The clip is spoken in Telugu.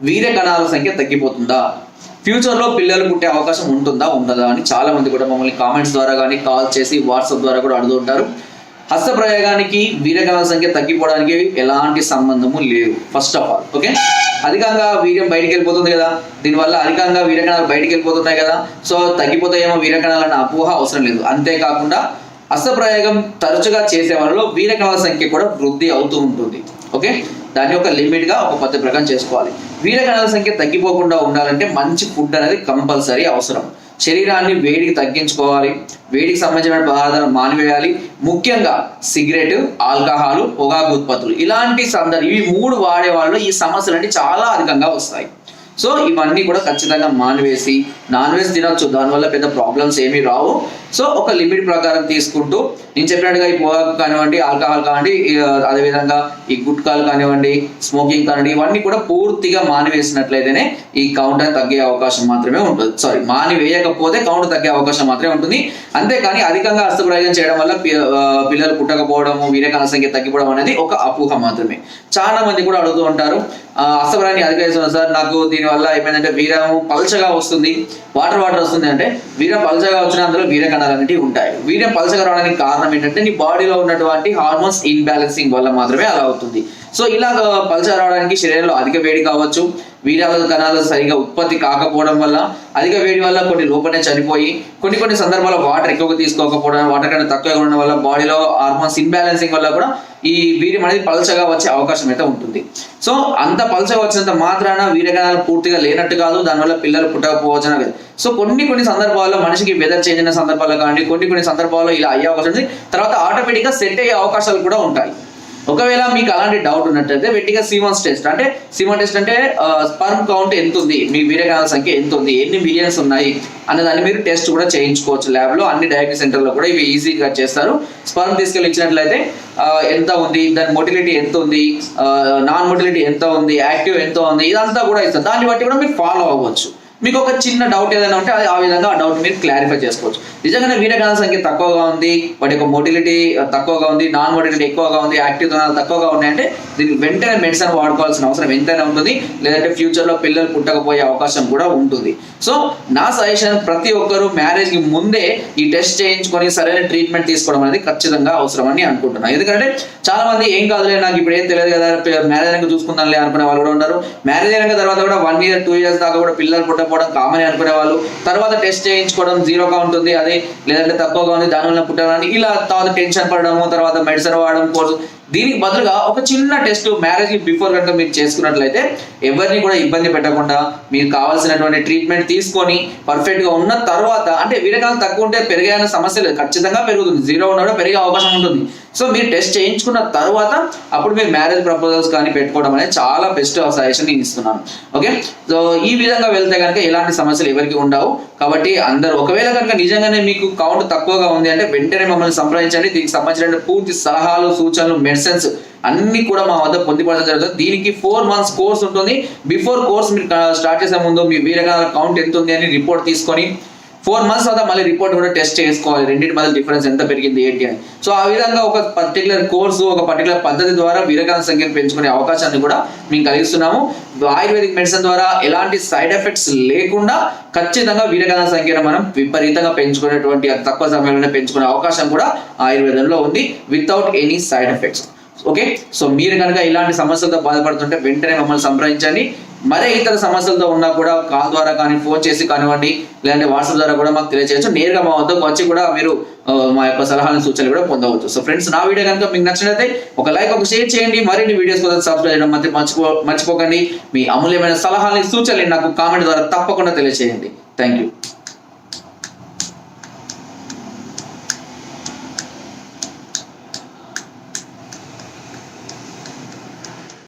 వీర్య కణాల సంఖ్య తగ్గిపోతుందా? ఫ్యూచర్లో పిల్లలు పుట్టే అవకాశం ఉంటుందా? ఉండదా? అని చాలా మంది కూడా మమ్మల్ని కామెంట్స్ ద్వారా కానీ కాల్ చేసి వాట్సాప్ ద్వారా కూడా అడుగుతుంటారు హస్తప్రయోగానికి వీర్యకణాల సంఖ్య తగ్గిపోవడానికి ఎలాంటి సంబంధము లేదు ఫస్ట్ ఆఫ్ ఆల్ ఓకే అధికంగా వీర్యం బయటికి వెళ్ళిపోతుంది కదా? దీనివల్ల అధికంగా వీర్యకణాలు బయటికి వెళ్ళిపోతున్నాయి కదా? సో తగ్గిపోతాయేమో వీర్యకణాలు అన్న అపోహ అవసరం లేదు. అంతేకాకుండా హస్తప్రయోగం తరచుగా చేసే వాళ్ళలో వీరకణాల సంఖ్య కూడా వృద్ధి అవుతూ ఉంటుంది. ఓకే? దాని యొక్క లిమిట్గా ఒక పద్ధతి ప్రకారం చేసుకోవాలి. వీరకణాల సంఖ్య తగ్గిపోకుండా ఉండాలంటే మంచి ఫుడ్ అనేది కంపల్సరీ అవసరం. శరీరాన్ని వేడికి తగ్గించుకోవాలి. వేడికి సంబంధించిన పదార్థాలను మానివేయాలి. ముఖ్యంగా సిగరెట్ ఆల్కహాలు పొగాకు ఉత్పత్తులు. ఇలాంటి సందర్భం ఇవి మూడు వాడే వాళ్ళు ఈ సమస్యలు చాలా అధికంగా వస్తాయి. సో ఇవన్నీ కూడా ఖచ్చితంగా మానివేసి నాన్ వెజ్ తినొచ్చు. దానివల్ల పెద్ద ప్రాబ్లమ్స్ ఏమీ రావు. సో ఒక లిమిట్ ప్రకారం తీసుకుంటూ నేను చెప్పినట్టుగా ఈ పొగాకు కానివ్వండి ఆల్కహాల్ కానివ్వండి అదేవిధంగా ఈ గుట్కాలు కానివ్వండి స్మోకింగ్ కానివ్వండి ఇవన్నీ కూడా పూర్తిగా మానివేసినట్లయితేనే ఈ కౌంటర్ తగ్గే అవకాశం మాత్రమే ఉంటుంది. సారీ మానివేయకపోతే వేయకపోతే తగ్గే అవకాశం మాత్రమే ఉంటుంది. అంతేకాని అధికంగా హస్తప్రయోగం చేయడం వల్ల పిల్లలు పుట్టకపోవడము వీరకాల సంఖ్య తగ్గిపోవడం అనేది ఒక అపోహ మాత్రమే. చాలా మంది కూడా అడుగుతూ ఉంటారు ఆ, హస్తప్రయాన్ని సార్ నాకు దీనివల్ల ఏమైందంటే వీరము పల్చగా వస్తుంది వాటర్ వాటర్ వస్తుంది అంటే వీరం పల్చగా వచ్చిన అందులో వీరకాల కణాలు అనేవి ఉంటాయి. వీర్యం పల్చగా రావడానికి కారణం ఏంటంటే నీ బాడీలో ఉన్నటువంటి హార్మోన్స్ ఇన్బ్యాలెన్సింగ్ వల్ల మాత్రమే అలా అవుతుంది. సో ఇలా పల్చగా రావడానికి శరీరంలో అధిక వేడి కావచ్చు వీర్యాల కణాలు సరిగా ఉత్పత్తి కాకపోవడం వల్ల అధిక వేడి వల్ల కొన్ని లోపలనే చనిపోయి కొన్ని కొన్ని సందర్భాల్లో వాటర్ ఎక్కువగా తీసుకోకపోవడం వాటర్ కన్నా తక్కువగా ఉండడం వల్ల బాడీలో హార్మోన్స్ ఇన్బ్యాలెన్సింగ్ వల్ల కూడా ఈ వీర్యం అనేది పలచగా వచ్చే అవకాశం అయితే ఉంటుంది. సో అంత పలచగా వచ్చినంత మాత్రాన వీర్యకణాలు పూర్తిగా లేనట్టు కాదు దానివల్ల పిల్లలు పుట్టకపోవచ్చు అనేది సో కొన్ని కొన్ని సందర్భాల్లో మనిషికి వెదర్ చేంజ్ అయిన సందర్భాల్లో కానీ కొన్ని కొన్ని సందర్భాల్లో ఇలా అయ్యే అవకాశం ఉంది. తర్వాత ఆటోమేటిక్గా సెట్ అయ్యే అవకాశాలు కూడా ఉంటాయి. ఒకవేళ మీకు అలాంటి డౌట్ ఉన్నట్టయితే వెట్టిగా సిమన్స్ టెస్ట్ అంటే సిమన్ టెస్ట్ అంటే స్పర్మ్ కౌంట్ ఎంత ఉంది మీ వీరగాల సంఖ్య ఎంత ఉంది ఎన్ని మిలియన్స్ ఉన్నాయి? అనే దాన్ని మీరు టెస్ట్ కూడా చేయించుకోవచ్చు ల్యాబ్లో. అన్ని డయాగ్నోస్ సెంటర్లో కూడా ఇవి ఈజీగా చేస్తారు. స్పర్మ్ తీసుకెళ్ళి ఇచ్చినట్లయితే ఎంత ఉంది? దాని మొటిలిటీ ఎంత ఉంది? నాన్ మొటిలిటీ ఎంత ఉంది? యాక్టివ్ ఎంత ఉంది? ఇదంతా కూడా ఇస్తారు. దాన్ని బట్టి కూడా మీరు ఫాలో అవ్వచ్చు. మీకు ఒక చిన్న డౌట్ ఏదైనా ఉంటే అది ఆ విధంగా ఆ డౌట్ మీరు క్లారిఫై చేసుకోవచ్చు. నిజంగానే వీరకణాల సంఖ్య తక్కువగా ఉంది వాటి యొక్క మొటిలిటీ తక్కువగా ఉంది నాన్ మొటిలిటీ ఎక్కువగా ఉంది యాక్టివ్ కణాలు తక్కువగా ఉన్నాయంటే దీనికి వెంటనే మెడిసిన్ వాడుకోవాల్సిన అవసరం ఎంతైనా ఉంటుంది. లేదంటే ఫ్యూచర్లో పిల్లలు పుట్టకపోయే అవకాశం కూడా ఉంటుంది. సో నా సజెషన్ ప్రతి ఒక్కరూ మ్యారేజ్కి ముందే ఈ టెస్ట్ చేయించుకొని సరైన ట్రీట్మెంట్ తీసుకోవడం అనేది ఖచ్చితంగా అవసరం అని అనుకుంటున్నాను ఎందుకంటే చాలా మంది ఏం కాదులే నాకు ఇప్పుడు ఏం తెలియదు కదా మ్యారేజ్ అయినాక చూసుకుందాంలే అనుకునే వాళ్ళు కూడా ఉంటారు మ్యారేజ్ అయినాక తర్వాత కూడా వన్ ఇయర్ టూ ఇయర్స్ దాకా కూడా పిల్లలు పుట్టకపోవడం కామన్ అనుకునే వాళ్ళు తర్వాత టెస్ట్ చేయించుకోవడం జీరోగా ఉంటుంది. అది లేదంటే తక్కువగా ఉంది దానివల్ల పుట్టాలని ఇలా తర్వాత టెన్షన్ పడడము తర్వాత మెడిసిన్ వాడడం కోర్సు. దీనికి బదులుగా ఒక చిన్న టెస్ట్ మ్యారేజ్ బిఫోర్ కనుక మీరు చేసుకున్నట్లయితే ఎవరిని కూడా ఇబ్బంది పెట్టకుండా మీకు కావాల్సినటువంటి ట్రీట్మెంట్ తీసుకొని పర్ఫెక్ట్గా ఉన్న తర్వాత అంటే వీరకాలం తక్కువ ఉంటే పెరిగే సమస్యలు సమస్య లేదు. ఖచ్చితంగా పెరుగుతుంది. జీరో ఉన్న కూడా పెరిగే అవకాశం ఉంటుంది. సో మీరు టెస్ట్ చేయించుకున్న తర్వాత అప్పుడు మీరు మ్యారేజ్ ప్రపోజల్స్ కానీ పెట్టుకోవడం అనేది చాలా బెస్ట్ సజెషన్ నేను ఇస్తున్నాను. ఓకే? సో ఈ విధంగా వెళ్తే కనుక ఎలాంటి సమస్యలు ఎవరికి ఉండవు. కాబట్టి అందరూ ఒకవేళ కనుక నిజంగానే మీకు కౌంట్ తక్కువగా ఉంది అంటే వెంటనే మమ్మల్ని సంప్రదించండి. దీనికి సంబంధించిన పూర్తి సలహాలు సూచనలు మెడిసిన్స్ అన్ని కూడా మా వద్ద పొందుపరచడం జరుగుతుంది. దీనికి ఫోర్ మంత్స్ కోర్స్ ఉంటుంది. బిఫోర్ కోర్స్ మీరు uh, స్టార్ట్ చేసే ముందు మీ వీరగా కౌంట్ ఎంత ఉంది అని రిపోర్ట్ తీసుకొని ఫోర్ మంత్స్ తర్వాత మళ్ళీ రిపోర్ట్ కూడా టెస్ట్ చేసుకోవాలి. రెండింటి మధ్య డిఫరెన్స్ ఎంత పెరిగింది ఏంటి అని. సో ఆ విధంగా ఒక పర్టికులర్ కోర్సు ఒక పర్టికులర్ పద్ధతి ద్వారా వీరగాల సంఖ్యను పెంచుకునే అవకాశాన్ని కూడా మేము కలిగిస్తున్నాము. ఆయుర్వేదిక్ మెడిసిన్ ద్వారా ఎలాంటి సైడ్ ఎఫెక్ట్స్ లేకుండా ఖచ్చితంగా వీరగాల సంఖ్యను మనం విపరీతంగా పెంచుకునేటువంటి తక్కువ సమయంలోనే పెంచుకునే అవకాశం కూడా ఆయుర్వేదంలో ఉంది without any side effects okay so మీరు కనుక ఇలాంటి సమస్యలతో బాధపడుతుంటే వెంటనే మమ్మల్ని సంప్రదించండి. మరే ఇతర సమస్యలతో ఉన్నా కూడా కాల్ ద్వారా కానీ ఫోన్ చేసి కానివ్వండి లేదంటే వాట్సాప్ ద్వారా కూడా మాకు తెలియజేయచ్చు నేరుగా మా వద్దకు వచ్చి కూడా మీరు మా యొక్క సలహాలను సూచనలు కూడా పొందవచ్చు. సో ఫ్రెండ్స్ నా వీడియో కనుక మీకు నచ్చినట్లయితే ఒక లైక్ ఒక షేర్ చేయండి. మరిన్ని వీడియోస్ కోసం సబ్స్క్రైబ్ చేయడం మధ్య మర్చిపో మర్చిపోకండి. మీ అమూల్యమైన సలహాలని సూచనలు నాకు కామెంట్ ద్వారా తప్పకుండా తెలియజేయండి థ్యాంక్ యూ